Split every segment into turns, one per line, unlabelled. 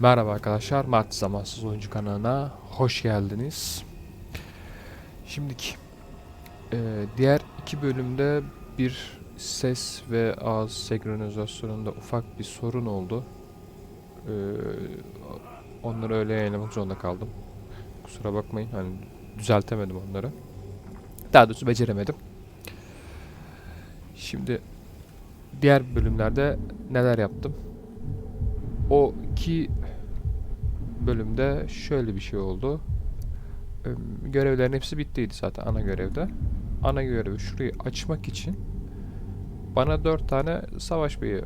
Merhaba arkadaşlar, Mart Zamansız Oyuncu kanalına hoş geldiniz. Şimdiki e, diğer iki bölümde bir ses ve ağız senkronizasyonunda ufak bir sorun oldu. E, onları öyle yayınlamak zorunda kaldım. Kusura bakmayın, hani düzeltemedim onları. Daha doğrusu beceremedim. Şimdi diğer bölümlerde neler yaptım? O iki bölümde şöyle bir şey oldu. Görevlerin hepsi bittiydi zaten ana görevde. Ana görevi şurayı açmak için bana dört tane savaş beyi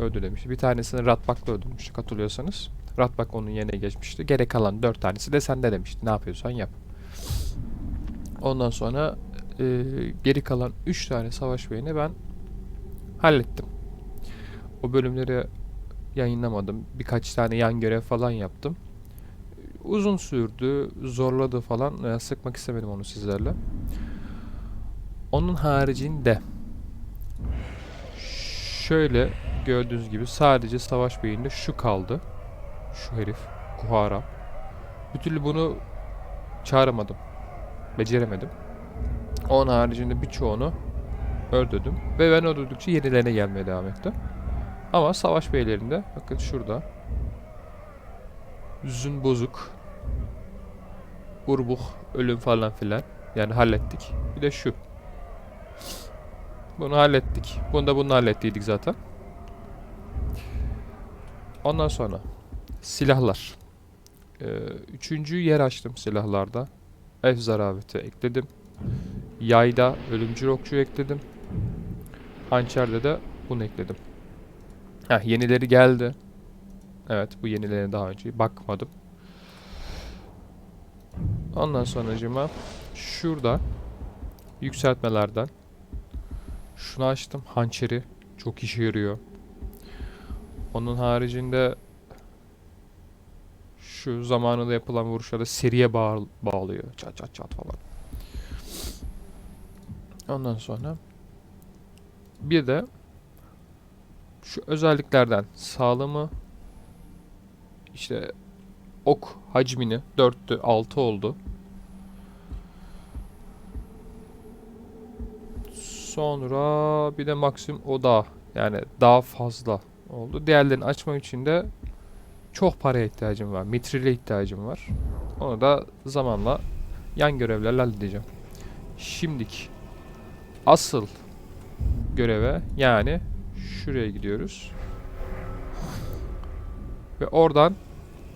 ödüllemişti. Bir tanesini Ratbak'la öldürmüştük hatırlıyorsanız. Ratbak onun yerine geçmişti. Gerek kalan dört tanesi de sende demişti. Ne yapıyorsan yap. Ondan sonra e, geri kalan üç tane savaş beyini ben hallettim. O bölümleri yayınlamadım. Birkaç tane yan görev falan yaptım. Uzun sürdü, zorladı falan. Ee, Sıkmak istemedim onu sizlerle. Onun haricinde şöyle gördüğünüz gibi sadece savaş beyinde şu kaldı. Şu herif. Kuhara. Bir türlü bunu çağıramadım. Beceremedim. Onun haricinde birçoğunu öldürdüm. Ve ben öldürdükçe yenilerine gelmeye devam etti. Ama savaş beylerinde bakın şurada Zün bozuk Urbuh ölüm falan filan yani hallettik. Bir de şu. Bunu hallettik. Bunu da bunu hallettiydik zaten. Ondan sonra silahlar. Ee, üçüncü yer açtım silahlarda. F zarabeti ekledim. Yayda ölümcül okçu ekledim. Hançerde de bunu ekledim. Heh, yenileri geldi. Evet bu yenilerine daha önce bakmadım. Ondan sonracıma şurada yükseltmelerden şunu açtım. Hançeri çok işe yarıyor. Onun haricinde şu zamanında yapılan vuruşlarda seriye bağ bağlıyor. Çat çat çat falan. Ondan sonra bir de şu özelliklerden sağlamı işte ok hacmini 4'tü 6 oldu. Sonra bir de maksimum oda yani daha fazla oldu. Diğerlerini açmak için de çok paraya ihtiyacım var. Mitrile ihtiyacım var. Onu da zamanla yan görevlerle halledeceğim. Şimdik asıl göreve yani şuraya gidiyoruz. Ve oradan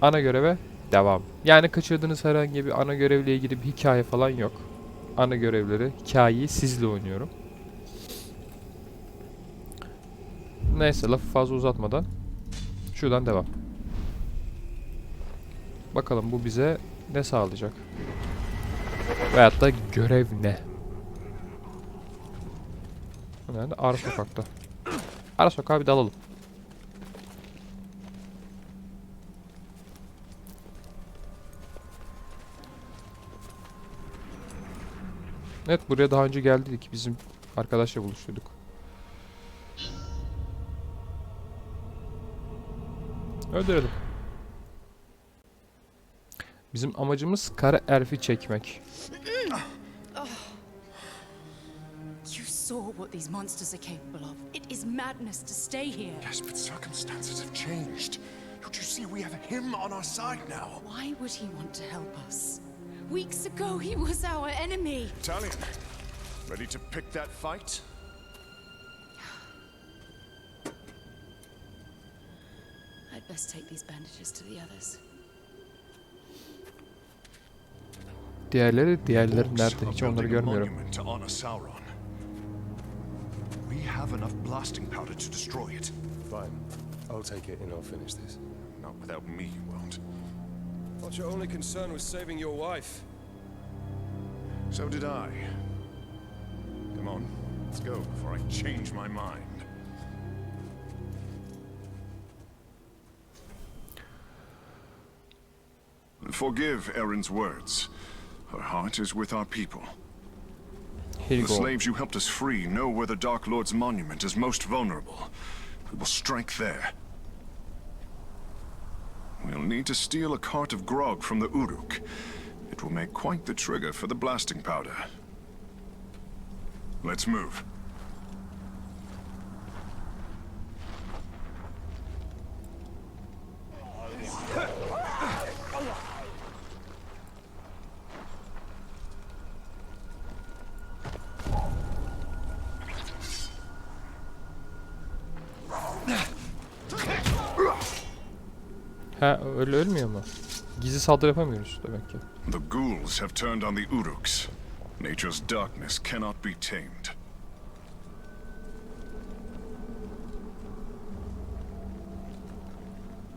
ana göreve devam. Yani kaçırdığınız herhangi bir ana görevle ilgili bir hikaye falan yok. Ana görevleri, hikayeyi sizle oynuyorum. Neyse lafı fazla uzatmadan şuradan devam. Bakalım bu bize ne sağlayacak? Veyahut da görev ne? Nerede? Ara sokakta. Ara sokağa bir dalalım. Evet buraya daha önce geldik. Bizim arkadaşla buluşuyorduk. Öldürelim. Bizim amacımız kara elfi çekmek.
You saw what these monsters are capable of. It is madness to stay here.
Yes, but circumstances have changed. Don't you see we have him on our side now?
Why would he want to help us? Weeks ago, he was our enemy.
Italian, ready to pick that fight?
I'd best take these bandages to the others.
Diğerleri, diğerleri
Orcs
nerede?
are
Hiç onları
building
görmüyorum.
monument to honor Sauron. We have enough blasting powder to destroy it.
Fine. I'll take it and I'll finish this.
Not without me, you won't.
Thought your only concern was saving your wife.
So did I. Come on, let's go before I change my mind. Forgive Erin's words. Her heart is with our people.
Here you
The
go.
slaves you helped us free know where the Dark Lord's monument is most vulnerable. We will strike there. We'll need to steal a cart of grog from the Uruk. It will make quite the trigger for the blasting powder. Let's move.
Öyle ölmüyor mu? Gizli saldırı yapamıyoruz demek ki.
The ghouls have turned on the Uruks. Nature's darkness cannot be tamed.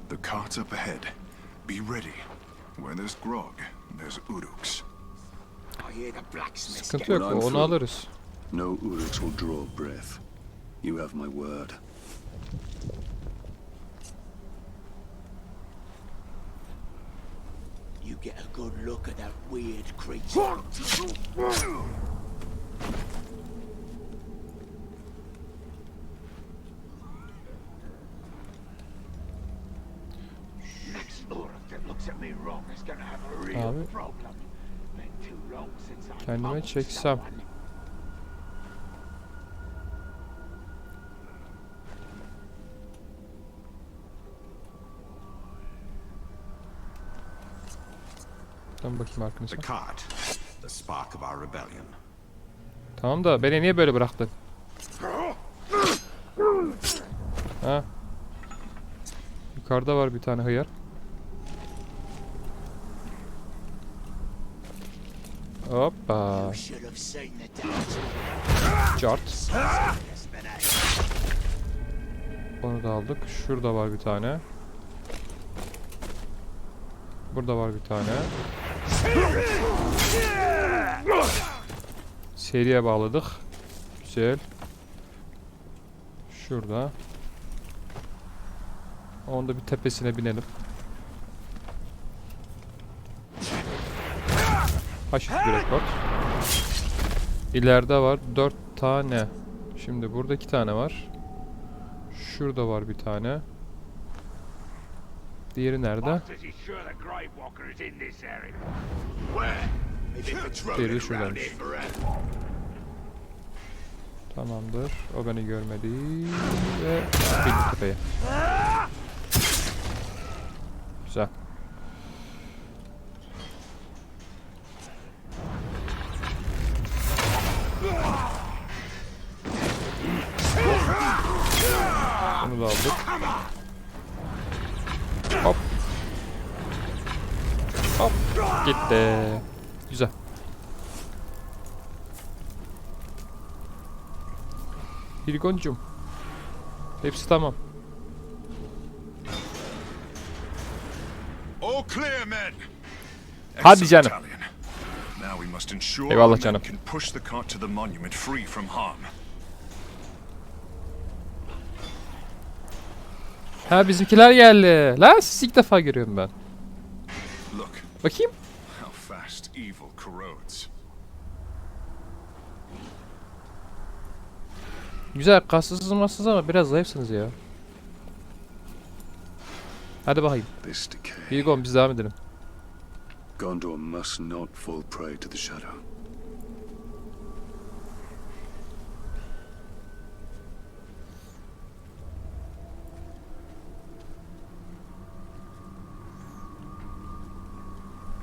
The cart's up ahead. Be ready. Where there's grog, there's Uruks.
I hear the blacksmiths
Sıkıntı yok onu alırız.
No Uruks will draw breath. You have my word.
Good look at that weird creature. Next Uruk that looks at me wrong is gonna have a real
Abi.
problem. Been too long since I
Kendime çeksem. Dön bakayım
The
arkanıza.
cart, the spark of our rebellion.
Tamam da beni niye böyle bıraktın? Ha? Yukarıda var bir tane hıyar. Hoppa. Cart. Onu da aldık. Şurada var bir tane. Burada var bir tane. Seriye bağladık. Güzel. Şurada. Onda bir tepesine binelim. Haşit bir rekord. İleride var 4 tane. Şimdi burada 2 tane var. Şurada var bir tane. Diğeri nerede?
Is he sure the Grave Walker is in this area? Where? Maybe
Diğeri
roaming around
şuradaymış. Tamamdır. O beni görmedi. Ve bindi tepeye. Güzel. Bunu da aldık. Hop. Hop. Gitti. Güzel. Hilgoncum. Hepsi tamam. Hadi canım. Eyvallah canım.
can push the cart to the monument free from harm.
Ha bizimkiler geldi. La sizi ilk defa görüyorum ben. Bakayım. Güzel kassızsız massız ama biraz zayıfsınız ya. Hadi bakayım. Hilgon biz devam edelim.
Gondor must not fall prey to the shadow.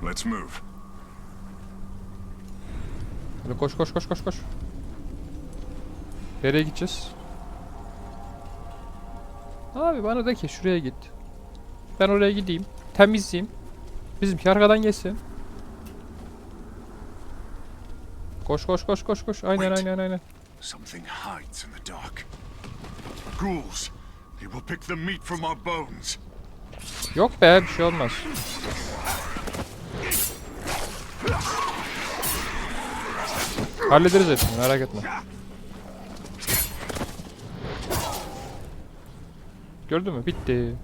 Let's move.
Hadi koş koş koş koş koş. Nereye gideceğiz? Abi bana de ki şuraya git. Ben oraya gideyim. Temizleyeyim. Bizimki arkadan geçsin. Koş koş koş koş koş. Aynen
Wait.
aynen aynen.
Something hides in the dark. Ghouls. They will pick the meat from our bones.
Yok be bir şey olmaz. Hallederiz hepsini merak etme. Gördün mü? Bitti.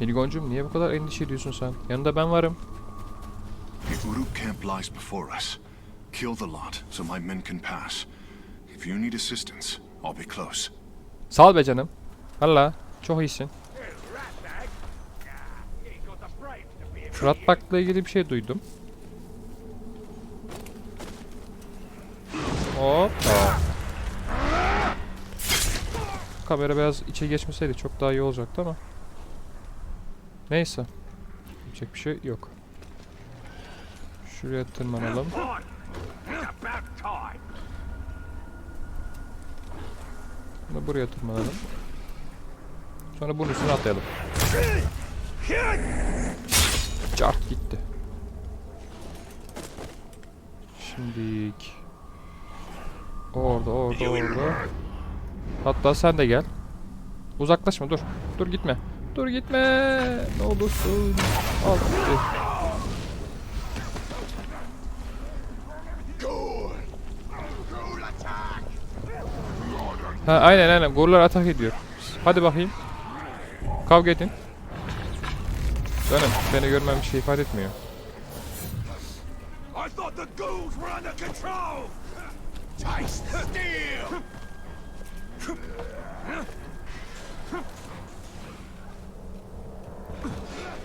Hilgoncum niye bu kadar endişe ediyorsun sen? Yanında ben varım.
The Uruk camp lies before us. Kill the lot so my men can pass. If you need assistance, I'll be close.
Sağ ol be canım. Valla. Çok iyisin.
To be a
Ratbak'la ilgili bir şey duydum. Hoppa. Kamera biraz içe geçmeseydi çok daha iyi olacaktı ama. Neyse. Yapacak bir şey yok. Şuraya tırmanalım. Bunu buraya tırmanalım. Sonra bunun üstüne atlayalım. Cart gitti. Şimdilik. Orada, orada, orada. Hatta sen de gel. Uzaklaşma, dur. Dur gitme. Dur gitme. Ne olursun. Al gitti. Ha aynen aynen. Gorlar atak ediyor. Hadi bakayım. Kavga edin. Canım beni görmem bir şey ifade etmiyor.
Thought the ghouls were under control. Taste steel.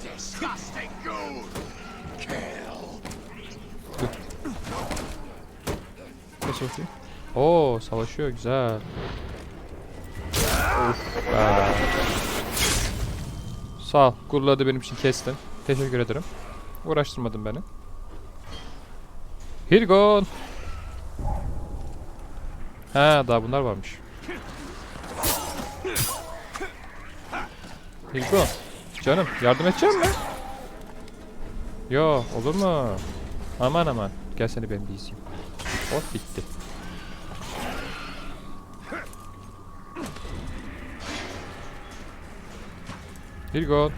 Disgusting ghoul.
Kes bakayım. Oo savaşıyor güzel. Of. Sağ ol. Gurladı benim için kestin. Teşekkür ederim. Uğraştırmadın beni. Hirgon. Ha daha bunlar varmış. Hirgon. Canım yardım edeceğim mi? Yo olur mu? Aman aman. Gel seni ben bir izleyeyim. Hop bitti. Hirgon.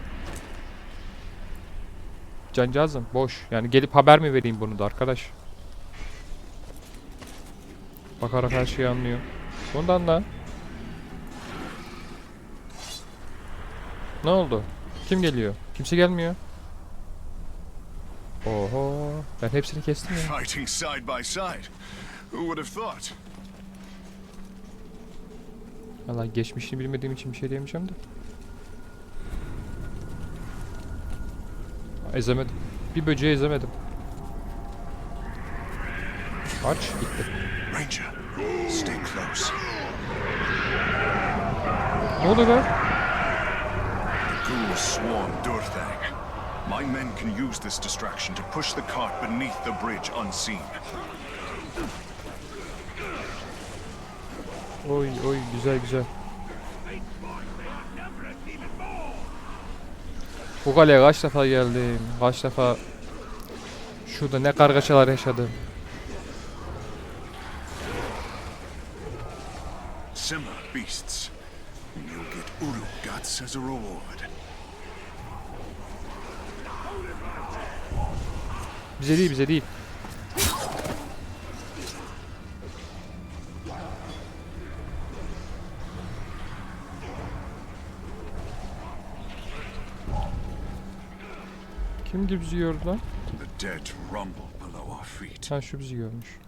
Cancağızım boş. Yani gelip haber mi vereyim bunu da arkadaş? Bakarak her şeyi anlıyor. Bundan da. Ne oldu? Kim geliyor? Kimse gelmiyor. Oho. Ben hepsini kestim ya.
Fighting side by side. Who would have thought?
Valla geçmişini bilmediğim için bir şey diyemeyeceğim de. Ezemedim. Bir böceği ezemedim. Aç gitti.
Ranger, stay close.
Ne oluyor be?
Ghouls swarm Durthag. My men can use this distraction to push the cart beneath the bridge unseen.
Oy oy güzel güzel. Bu kaleye kaç defa geldim. Kaç defa şurada ne kargaşalar yaşadım.
Simmer beasts. And you'll get Uruk guts as a reward.
Bize değil bize değil. Kimdi bizi gördü lan? Ha şu bizi görmüş.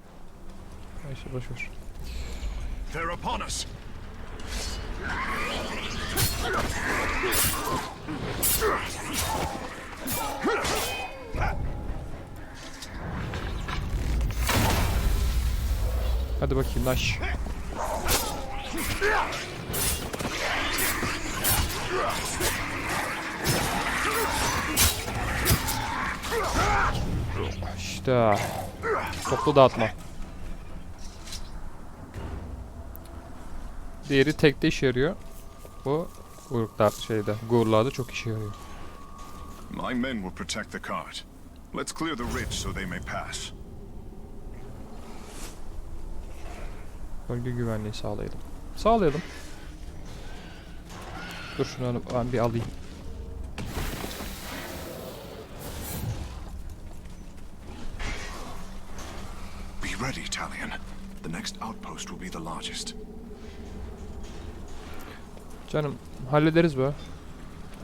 Neyse boşver.
They're upon us.
Hadi bakayım laş. İşte. Toplu dağıtma. Diğeri tekte işe yarıyor. Bu Uruk'ta şeyde, Gurla'da çok işe yarıyor.
My men will protect the cart. Let's clear the ridge so they may pass.
Bölge güvenliği sağlayalım. Sağlayalım. Dur şunu ben bir alayım.
Be ready, Talion. The next outpost will be the largest.
Canım hallederiz be.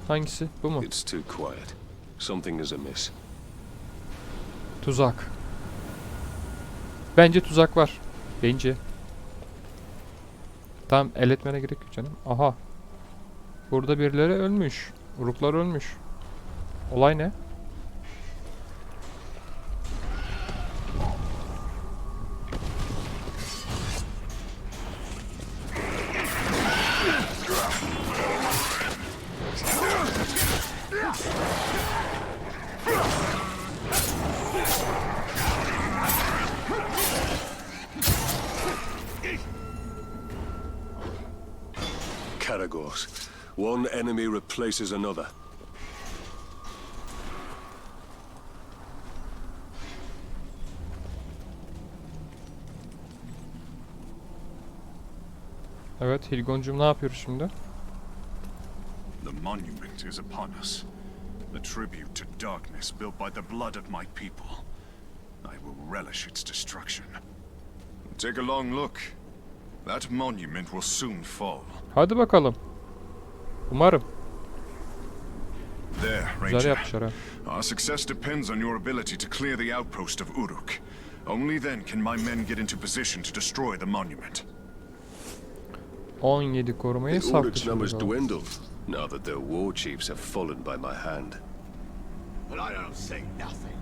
Hangisi? Bu mu?
It's too quiet. Something is amiss.
Tuzak. Bence tuzak var. Bence. Tamam el etmene gerek yok canım. Aha. Burada birileri ölmüş. Uruklar ölmüş. Olay ne?
Enemy replaces another.
Evet Hilgoncum ne yapıyoruz şimdi?
The monument is upon us. A tribute to darkness built by the blood of my people. I will relish its destruction. Take a long look. That monument will soon fall.
Hadi bakalım. Umarım.
There,
Güzel yapmışlar ha.
Our success depends on your ability to clear the outpost of Uruk. Only then can my men get into position to destroy the monument.
17 korumayı
The Uruk's numbers dwindled, now that their war chiefs have fallen by my hand.
But I don't say nothing.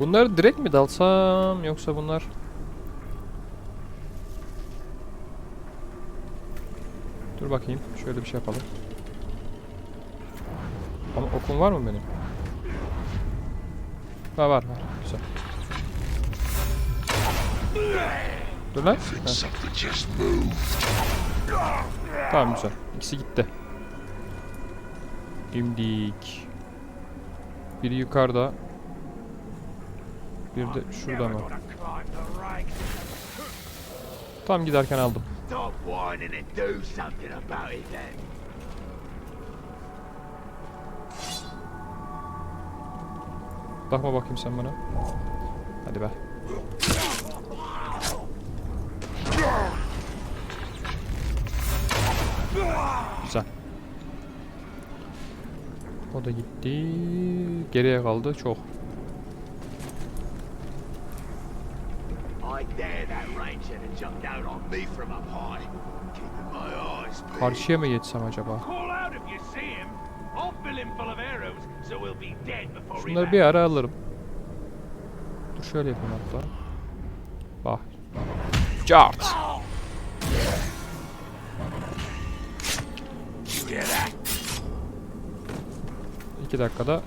Bunları direkt mi dalsam yoksa bunlar... Dur bakayım. Şöyle bir şey yapalım. Ama okum var mı benim? Ha var var. Güzel. Dur lan. Tamam güzel. İkisi gitti. Dimdik. Biri yukarıda. Bir de şurada mı? Tam giderken aldım. Bakma bakayım sen bana. Hadi be. Güzel. O da gitti. Geriye kaldı çok. Karşıya mı geçsem acaba?
Be
Şunları bir ara alırım. Dur şöyle yapayım hatta. Bak. Cart. İki dakikada.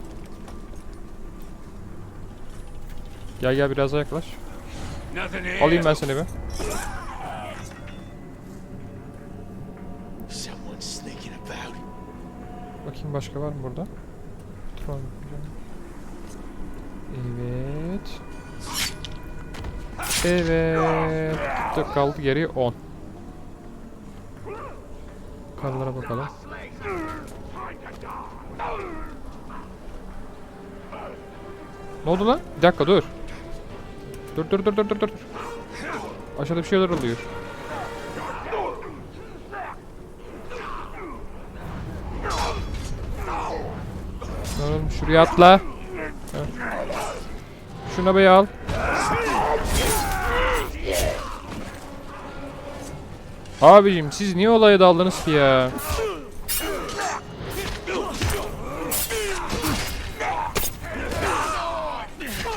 Gel gel biraz daha yaklaş. Alayım ben seni bir. Bakayım başka var mı burada? Evet. Evet. Kaldı geriye 10. Karlara bakalım. Ne oldu lan? Bir dakika dur. Dur dur dur dur dur dur. Aşağıda bir şeyler oluyor. Oğlum şuraya atla. Heh. Bir al. Abicim siz niye olaya daldınız ki ya?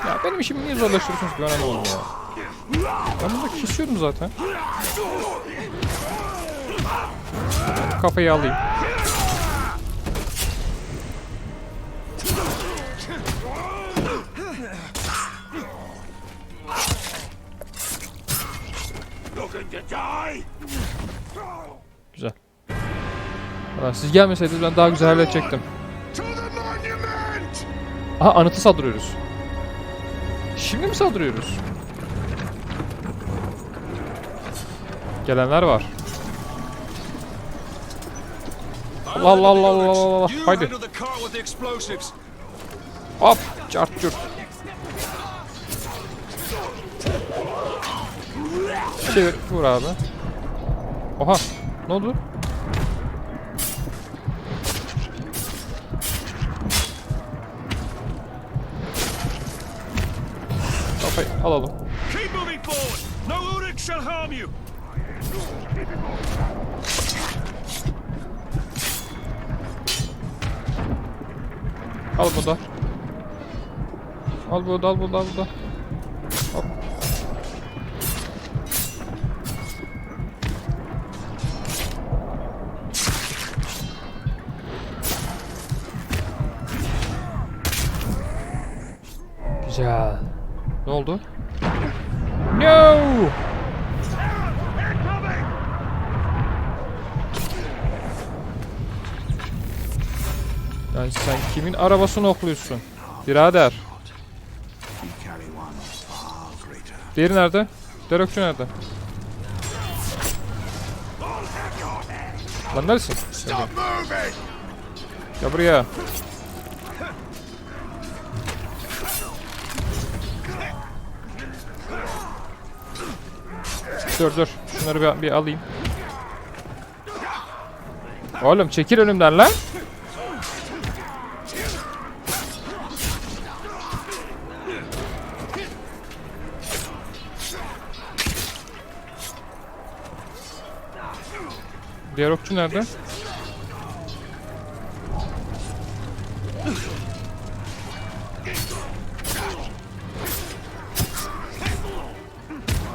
Ya benim işimi niye zorlaştırıyorsunuz ki ben anlamadım ya. Ben bunu kesiyordum zaten. Kafayı alayım. Güzel. Ulan siz gelmeseydiniz ben daha güzel halledecektim. Aha anıtı saldırıyoruz. Şimdi mi saldırıyoruz? Gelenler var. Allah Allah Allah Allah Allah. Haydi. Hop. Çart çurt. Çevir vur abi. Oha ne oldu? Kafayı alalım.
Keep moving forward. No Ulrich shall harm you.
Al bu da. Al bu da, al bu da, al bu da. Güzel. Ne oldu? No! Yani sen kimin arabasını okluyorsun? Birader. Diğeri nerede? Derokçu nerede? Lan neresin? Ya buraya. Dur dur. Şunları bir, bir alayım. Oğlum çekil önümden lan. Diğer okçu nerede?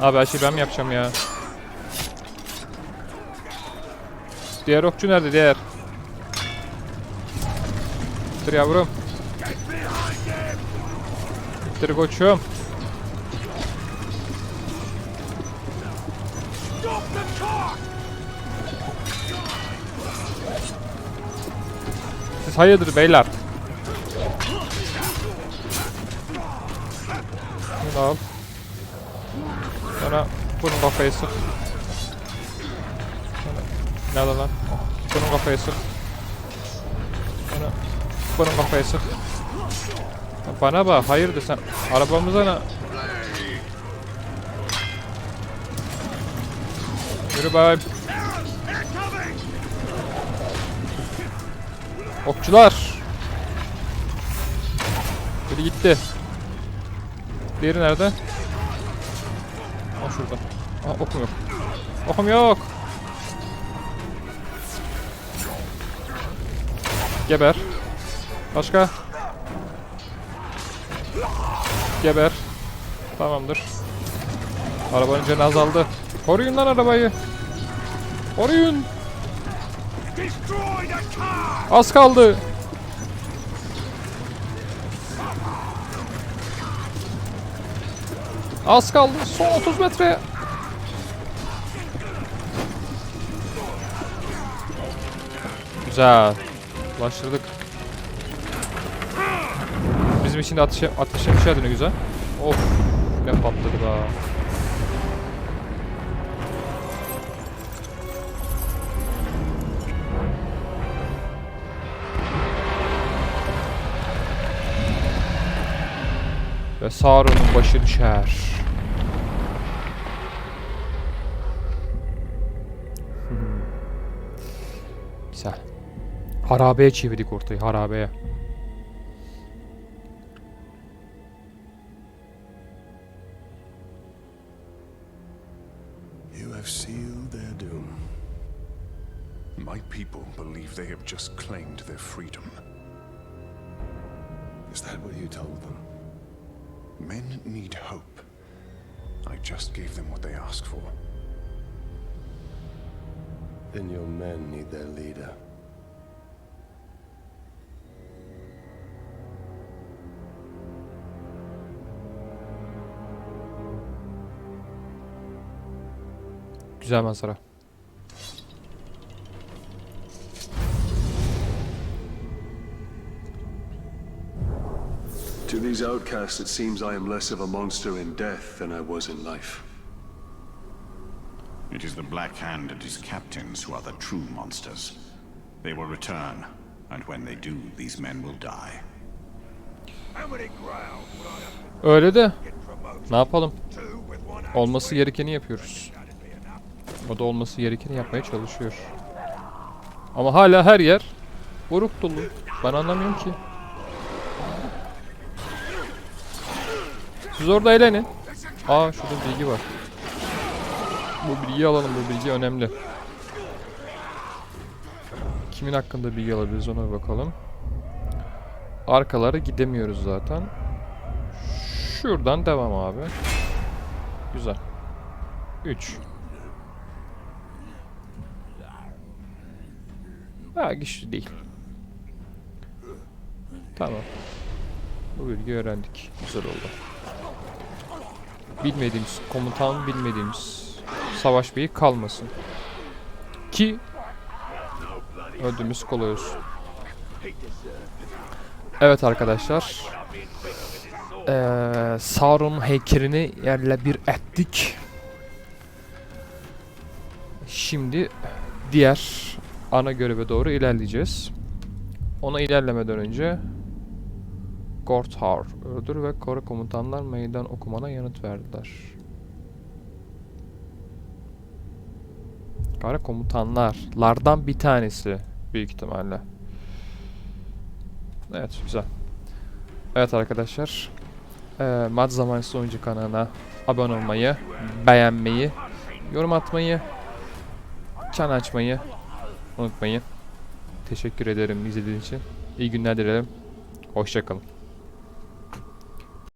Abi her şeyi ben mi yapacağım ya? Diğer okçu nerede diğer? Dur yavrum. Dur koçum. Siz hayırdır beyler? Bunu al. Bunun kafayı sık. Sonra ne lan? Bunun kafayı sık. Bunun kafayı sık. Bana bak hayırdır sen arabamıza ne? Yürü bay. Okçular. Biri gitti. Diğeri nerede? Şurada. Aa okum yok. Okum yok. Geber. Başka? Geber. Tamamdır. Arabanın canı azaldı. Koruyun lan arabayı. Koruyun. Az kaldı. Az kaldı. Son 30 metre. Güzel. Ulaştırdık. Bizim için de atış, atış yapışıyordun ne güzel. Of. Ne patladı be. Ve Sauron'un başı düşer. Güzel. Harabeye çevirdik ortayı, harabeye.
They have just claimed their freedom.
Is that what you told them?
Men need hope. I just gave them what they asked for.
Then your men need their leader.
Güzel manzara.
These outcasts, it seems I am less of a monster in death than I was in life.
It is the Black Hand and his captains who are the true monsters. They will return, and when they do, these men will die.
How many growls would I have
Öyle de
to get promoted?
ne yapalım?
Two with one axe
Olması gerekeni yapıyoruz. O da olması gerekeni yapmaya çalışıyor. Ama hala her yer vuruk dolu. Ben anlamıyorum ki. Siz orada eğlenin. Aa şurada bilgi var. Bu bilgiyi alalım. Bu bilgi önemli. Kimin hakkında bilgi alabiliriz ona bakalım. arkaları gidemiyoruz zaten. Şuradan devam abi. Güzel. 3. Ha güçlü değil. Tamam. Bu bilgiyi öğrendik. Güzel oldu. Bilmediğimiz komutan bilmediğimiz savaş beyi kalmasın. Ki öldüğümüz kolay olsun. Evet arkadaşlar. Eee Sauron heykelini yerle bir ettik. Şimdi diğer ana göreve doğru ilerleyeceğiz. Ona ilerlemeden önce Gorthar öldür ve Kore komutanlar meydan okumana yanıt verdiler. Kara komutanlarlardan bir tanesi büyük ihtimalle. Evet güzel. Evet arkadaşlar. Eee Mad Zamansız Oyuncu kanalına abone olmayı, beğenmeyi, yorum atmayı, çan açmayı unutmayın. Teşekkür ederim izlediğiniz için. İyi günler dilerim. Hoşçakalın.